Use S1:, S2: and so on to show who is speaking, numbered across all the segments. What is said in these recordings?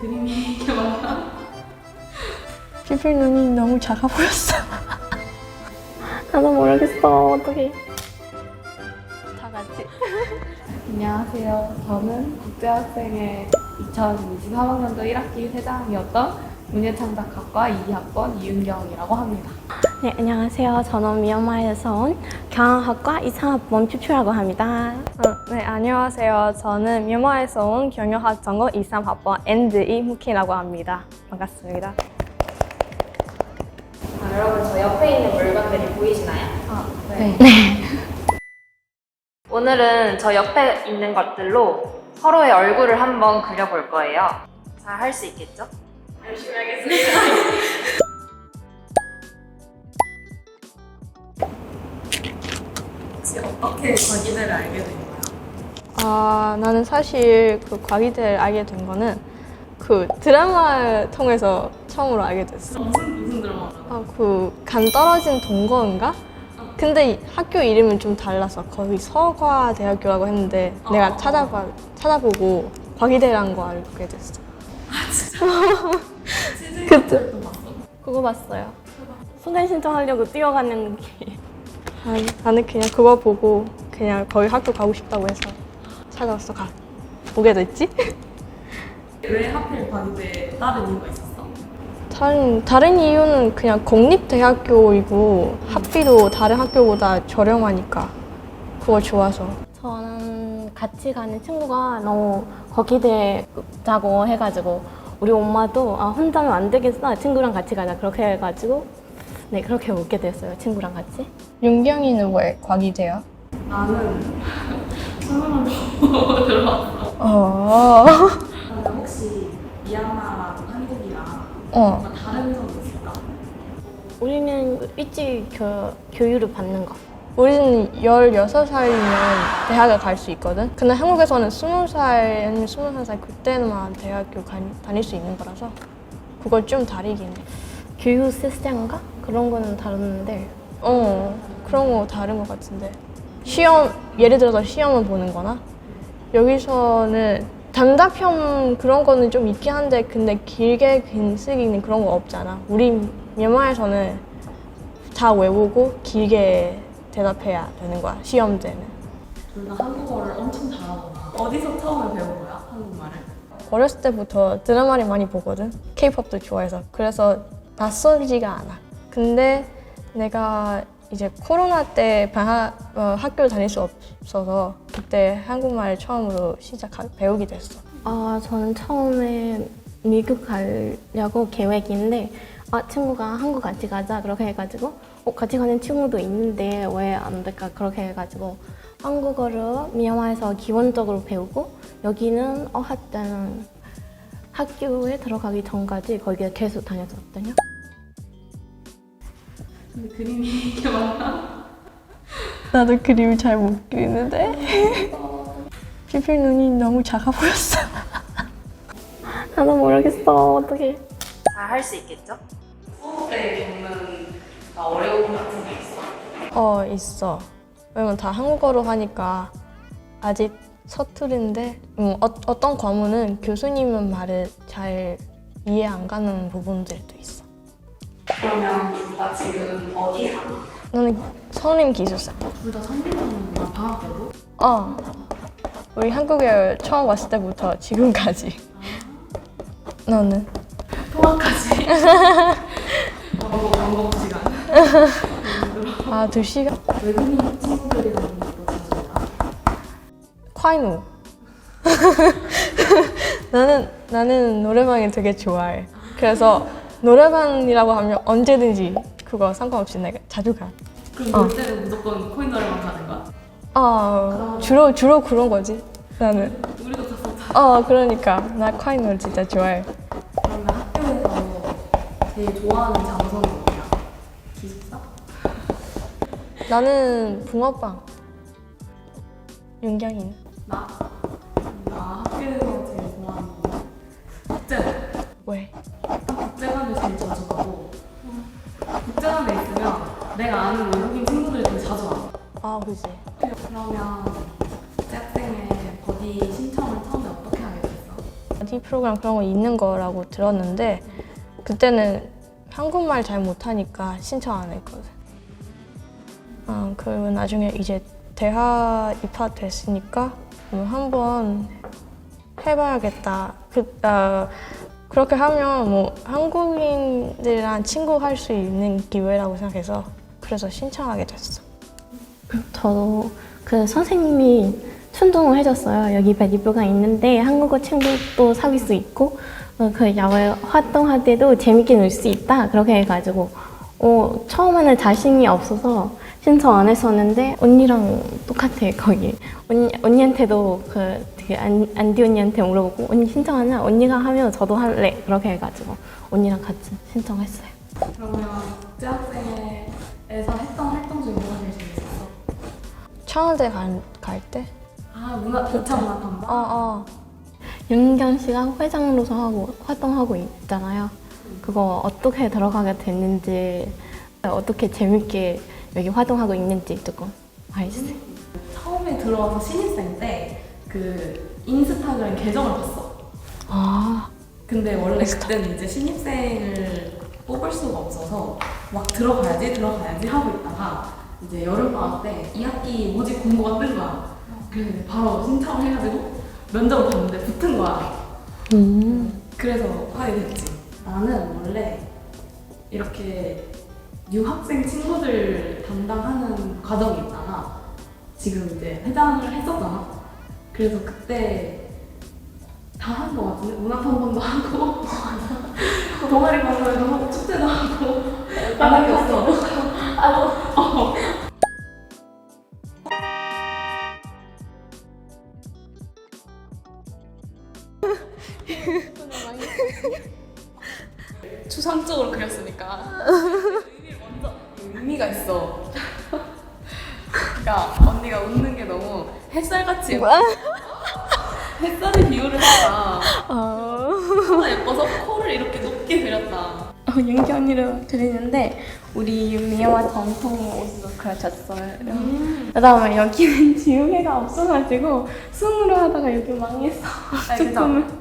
S1: 그림이 이렇게 많아?
S2: 피필 눈이 너무 작아 보였어.
S3: 나도 모르겠어. 어떡해. 다 같이.
S1: 안녕하세요. 저는 국제학생회 2023학년도 1학기 회장이었던 문예창작학과 2학번 이윤경이라고 합니다.
S3: 네, 안녕하세요. 저는 미얀마에서 온 경영학과 이상학번 퓨퓨라고 합니다.
S2: 어, 네, 안녕하세요. 저는 미얀마에서 온 경영학 전공 23학번 앤드 이 무키라고 합니다. 반갑습니다.
S4: 아, 여러분 저 옆에 있는 물건들이 보이시나요?
S1: 네.
S4: 오늘은 저 옆에 있는 것들로 서로의 얼굴을 한번 그려볼 거예요. 잘 할 수 있겠죠? 열심히 하겠습니다.
S1: 혹시 어떻게 과기대를 알게 된 거야?
S2: 아, 나는 사실 그 과기대를 알게 된 거는 그 드라마를 통해서 처음으로 알게 됐어.
S1: 무슨 무슨 드라마를?
S2: 아, 그 간 떨어진 동거인가? 근데 이 학교 이름은 좀 달라서 거기 서과대학교라고 했는데 내가 찾아봐 찾아보고 과기대란 거 알게 됐어.
S1: 봤어.
S3: 그거 봤어요. 소개 신청하려고 뛰어가는 게.
S2: 아니, 나는 그냥 그거 보고 그냥 거기 학교 가고 싶다고 해서 찾아왔어. 가 보게 됐지?
S1: 왜 하필 과기대에 다른 이유가 있었어?
S2: 다른 다른 이유는 그냥 공립 대학교이고 학비도 다른 학교보다 저렴하니까 그거 좋아서.
S3: 저는 같이 가는 친구가 너무 거기대 자고 해가지고 우리 엄마도 아, 혼자면 안 되겠어. 친구랑 같이 가자. 그렇게 해가지고 네, 그렇게 오게 됐어요. 친구랑 같이.
S2: 윤경이는 왜 과기대야?
S1: 나는 보고 들어왔어.
S2: 어.
S1: 근데 혹시 미얀마랑 한국이랑
S2: 어.
S1: 다른 점이 있을까?
S3: 우리는 일찍 교, 교육을 받는 거.
S2: 우리는 16살이면 대학을 갈 수 있거든? 근데 한국에서는 20살 아니면 21살 그때만 대학교 가, 다닐 수 있는 거라서 그걸 좀 다르긴 해.
S3: 교육 시스템인가? 그런 거는 다른데
S2: 어, 그런 거 다른 것 같은데. 시험, 예를 들어서 시험을 보는 거나 여기서는 단답형 그런 거는 좀 있긴 한데 근데 길게 긴 쓰기는 그런 거 없잖아. 우리 미얀마에서는 다 외우고 길게 대답해야 되는 거야, 시험 때는.
S1: 둘 다 한국어를 엄청 잘하잖아. 어디서 처음에 배운 거야? 한국말을?
S2: 어렸을 때부터 드라마를 많이 보거든. 케이팝도 좋아해서. 그래서 낯설지가 않아. 근데 내가 이제 코로나 때 방학, 어, 학교를 다닐 수 없어서 그때 한국말 처음으로 시작 배우게 됐어.
S3: 아, 저는 처음에 미국 가려고 계획인데 아, 친구가 한국 같이 가자 그렇게 해가지고 어, 같이 가는 친구도 있는데 왜 안 될까 그렇게 해가지고 한국어를 미얀마에서 기본적으로 배우고 여기는 어학 때는 학교에 들어가기 전까지 거기에 계속 다녔었거든요.
S1: 근데 그림이 이렇게 많아?
S2: 나도 그림을 잘 못 그리는데. 피필 눈이 너무 작아 보였어.
S3: 나도 모르겠어 어떻게.
S4: 잘할수 있겠죠?
S1: 수업 때 겪는 나 어려움 같은 게 있어?
S2: 어, 있어. 왜냐면 다 한국어로 하니까 아직 서투른데 음, 어, 어떤 과목은 교수님은 말을 잘 이해 안 가는 부분들도 있어.
S1: 그러면 둘 다 지금 어디 가나?
S2: 너는 선임 기술사.
S1: 둘 다 선비하는구나 방학 때도?
S2: 어. 우리 한국에 처음 왔을 때부터 지금까지. 너는?
S1: 통학까지 방법 방법 시간
S2: 아, 두 시간?
S1: 외국인 친구들이랑
S2: 콰이노. 나는 나는 노래방이 되게 좋아해. 그래서 노래방이라고 하면 언제든지 그거 상관없이 내가 자주 가.
S1: 그럼
S2: 어.
S1: 놀 때는 무조건 코인 노래방 가는 거야?
S2: 아 주로 주로 그런 거지. 나는.
S1: 우리도 갔었잖아
S2: 어 그러니까 나 콰이노 진짜 좋아해.
S1: 그러면 학교에서 제일 좋아하는 장소는 어디야? 기숙사?
S2: 나는 붕어빵. 윤경이는?
S1: 나? 나 학교에서 제일 좋아하는 거 국제관
S2: 왜?
S1: 국제관을 제일 자주 가고 국제관에 있으면 내가 아는 외국인 친구들이 되게 자주 와
S2: 아 그지.
S1: 그러면 국제학생회 버디 신청을 처음에 어떻게 하게 됐어?
S2: 바디 프로그램 그런 거 있는 거라고 들었는데 그때는 한국말 잘 못하니까 신청 안 했거든. 어, 그리고 나중에 이제 대학 입학됐으니까 음, 한번 해봐야겠다. 그, 어, 그렇게 하면 뭐 한국인들이랑 친구 할 수 있는 기회라고 생각해서 그래서 신청하게 됐어.
S3: 저도 그 선생님이 충동을 해줬어요. 여기 베디프가 있는데 한국어 친구도 사귈 수 있고 어, 그 야외 활동할 때도 재밌게 놀 수 있다. 그렇게 해가지고 어, 처음에는 자신이 없어서 신청 안 했었는데 언니랑 똑같아 거기 언니, 언니한테도 그 되게 안, 안디 언니한테 물어보고 언니 신청하냐? 언니가 하면 저도 할래 그렇게 해가지고 언니랑 같이 신청했어요.
S1: 그러면 국제학생회에서 했던 활동 중에 뭐가 제일 재밌었어?
S2: 청와대 갈, 갈 때?
S1: 아 문화 2차 문화
S2: 어,
S1: 탐방?
S2: 어.
S3: 윤경 씨가 회장으로서 하고 활동하고 있잖아요. 그거 어떻게 들어가게 됐는지 어떻게 재밌게 여기 활동하고 있는지 조금 알려주세요.
S1: 처음에 들어와서 신입생 때 그 인스타그램 계정을 봤어.
S2: 아,
S1: 근데 원래 그때는 이제 신입생을 뽑을 수가 없어서 막 들어가야지 들어가야지 하고 있다가 이제 여름방학 때 2학기 모집 공고가 뜬 거야. 그래서 바로 신청을 해가지고 면접을 봤는데 붙은 거야. 그래서 하게 됐지. 나는 원래 이렇게 유학생 친구들 담당하는 과정이 있다가 지금 이제 회장을 했었잖아. 그래서 그때 다 한 거 같은데 문화탐방도 하고 동아리 방송에도 하고 축제도 하고 안 하게 없어. 어. 추상적으로 그렸으니까 의미를 먼저 의미가 있어. 그러니까 언니가 웃는 게 너무 햇살같이 예뻐. 햇살에 비유를 했다. 코가 예뻐서 코를 이렇게 높게 그렸다.
S3: 어, 윤기 언니를 그리는데 우리 미아와 전통 옷으로 그려졌어요. 그다음에 여기는 지우개가 없어가지고 손으로 하다가 여기 망했어.
S1: 아,
S3: 조금은.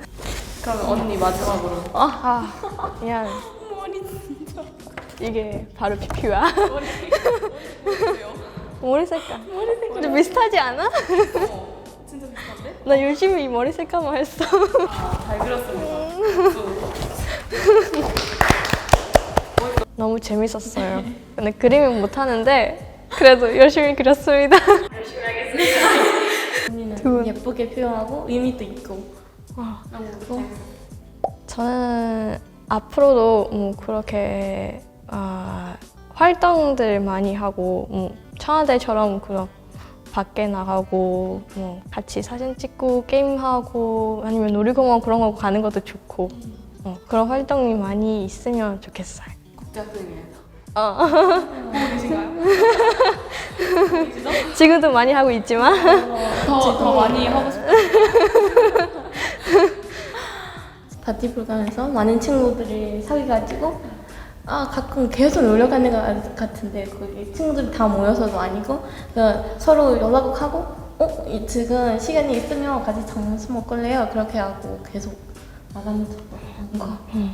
S1: 그럼 언니 마지막으로
S2: 아, 미안. 이게 바로 피피야. 머리 색깔. 머리 색깔. 근데 비슷하지 않아?
S1: 어, 진짜 비슷한데?
S2: 나 열심히 이 머리 색깔만 했어.
S1: 아, 잘 그렸습니다.
S2: 너무 재밌었어요. 근데 그림은 못하는데 그래도 열심히 그렸습니다.
S3: 언니는
S2: 두 분.
S3: 예쁘게 표현하고 의미도 있고.
S1: 너무 재밌어.
S2: 저는 앞으로도 뭐 그렇게 아, 활동들 많이 하고 뭐 청와대처럼 그런 밖에 나가고 뭐 같이 사진 찍고 게임하고 아니면 놀이공원 그런 거 가는 것도 좋고 어, 그런 활동이 많이 있으면 좋겠어요. 어.
S1: 보고 계신가요? 보이시죠?
S2: 지금도 많이 하고 있지만
S1: 더, 더 많이 하고 싶어요.
S3: 바티 프로그램에서 많은 친구들이 사귀가지고 아 가끔 계속 놀러 가는 것 같은데 거기 친구들이 다 모여서도 아니고 그 서로 연락하고 어 이- 지금 시간이 있으면 같이 점심 먹을래요 그렇게 하고 계속 나가는 거.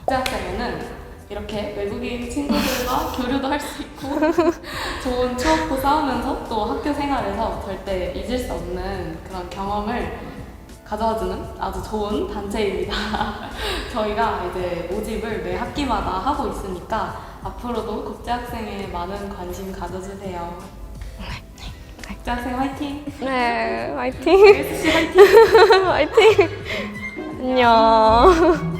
S1: 국제학생회는 이렇게 외국인 친구들과 교류도 할 수 있고 좋은 추억도 쌓으면서 또 학교 생활에서 절대 잊을 수 없는 그런 경험을 가져와주는 아주 좋은 단체입니다. 저희가 이제 모집을 매 학기마다 하고 있으니까 앞으로도 국제학생에 많은 관심 가져주세요. 국제학생 화이팅!
S2: 네 화이팅
S1: SC 화이팅!
S2: 화이팅 안녕